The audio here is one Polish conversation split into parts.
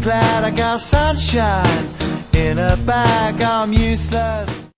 I'm glad I got sunshine in a bag. I'm useless.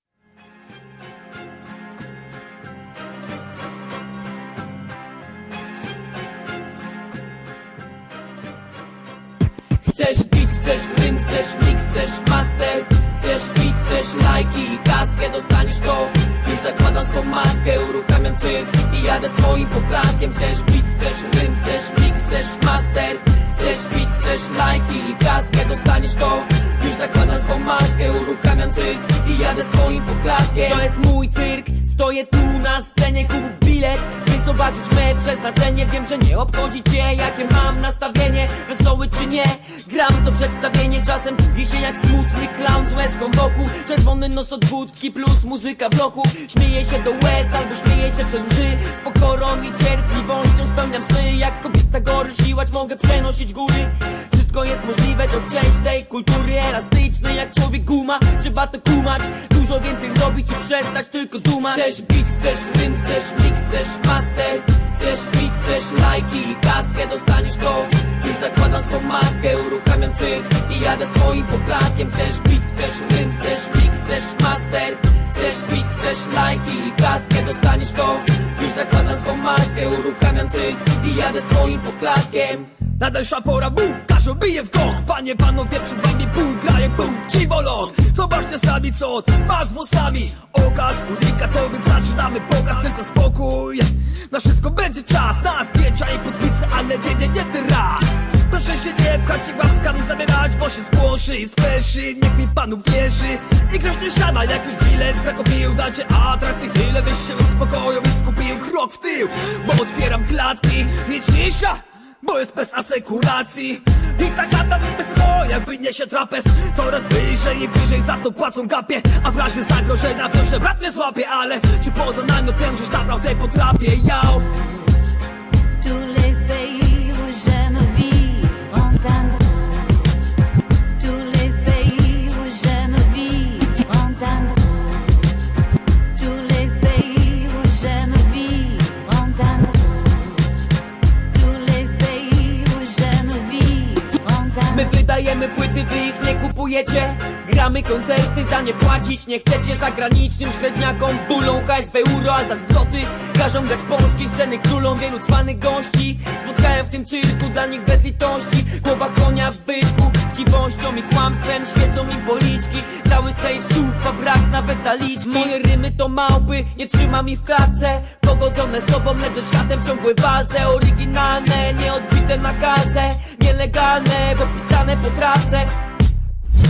Chcesz beat, chcesz rym, chcesz mix, chcesz master Chcesz beat, chcesz lajki i kaskę Dostaniesz to, już zakładam swą maskę Uruchamiam cyrk i jadę z twoim poklaskiem Chcesz beat, chcesz rym, chcesz mix, chcesz master Chcesz beat, chcesz lajki i kaskę Dostaniesz to, już zakładam swą maskę Uruchamiam cyrk i jadę z twoim poklaskiem. To jest mój cyrk, stoję tu na scenie Kup bilet, by zobaczyć me przeznaczenie. Wiem, że nie obchodzi cię, jakie mam nastawienie. Wesoły czy nie, gram to przedstawienie. Czasem czuję się jak smutny clown z łezką wokół. Czerwony nos od plus muzyka w bloku. Śmieję się do łez albo śmieję się przez łzy. Z pokorą i cierpliwością spełniam sny. Jak kobieta gory siłać mogę przenosić góry wszystko jest możliwe, to część tej kultury elastycznej. Jak człowiek guma, trzeba to kumać. Dużo więcej robić i przestać tylko dumać. Chcesz beat, chcesz rym, chcesz mix, chcesz master. Chcesz beat, chcesz lajki i kaskę Dostaniesz to, już zakładam swą maskę Uruchamiam cyrk i jadę z twoim poklaskiem Chcesz beat, chcesz rym, chcesz mix, chcesz master. Chcesz beat, chcesz lajki i kaskę Dostaniesz to, już zakładam swą maskę Uruchamiam cyrk i jadę z twoim poklaskiem Nadeszła pora bum, każą bije w gong Panie, panowie, przed wami pół graje pół dziwolot Zobaczcie sami co ma z włosami. Okaz unikatowy, zaczynamy pokaz Tylko spokój, na wszystko będzie czas Na zdjęcia i podpisy, ale nie, nie, nie teraz. Proszę się nie pchać i łaskami zabierać Bo się spłoszy i speszy, niech mi panu wierzy. I grzecznie siada, jak już bilet zakupił. Dacie atrakcję, chwilę byś się uspokoił I skupił krok w tył, bo otwieram klatki I cisza bo jest bez asekuracji I tak latam bez go, jak wyniesie trapez. Coraz wyżej i wyżej, za to płacą kapie A w razie zagrożenia wiem, że brat mnie złapie Ale czy poza namiotem, żeś naprawdę potrafię, ja nie kupujecie? Gramy koncerty, za nie płacić nie chcecie? Zagranicznym średniakom bulą hajs w euro A za zwroty każą grać polskiej sceny królą Wielu cwanych gości. Spotkałem w tym cyrku, dla nich bez litości. Głowa konia w wyrku Chciwością i kłamstwem świecą im policzki. Cały sejf słów, a brak nawet zaliczki. Moje rymy to małpy, nie trzyma mi w klatce. Pogodzone sobą, lecz światem w ciągłej walce. Oryginalne, nieodbite na kalce Nielegalne, bo pisane po trawce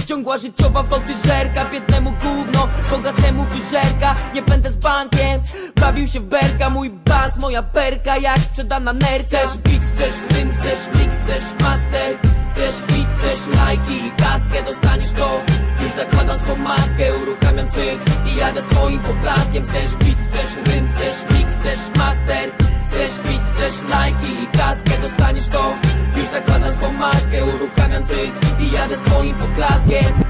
Ciągła życiowa woltyżerka Biednemu gówno, bogatemu wyżerka Nie będę z bankiem, bawił się w berka. Mój bas, moja perka, jak sprzedana nerka. Chcesz beat, chcesz rym, chcesz mix, chcesz master. Chcesz beat, chcesz lajki i kaskę Dostaniesz to, już zakładam swą maskę Uruchamiam cyrk i jadę z twoim poklaskiem Chcesz beat, chcesz rym, chcesz mix, chcesz master. Chcesz beat, chcesz lajki i kaskę Dostaniesz to, jadę z twoim poklaskiem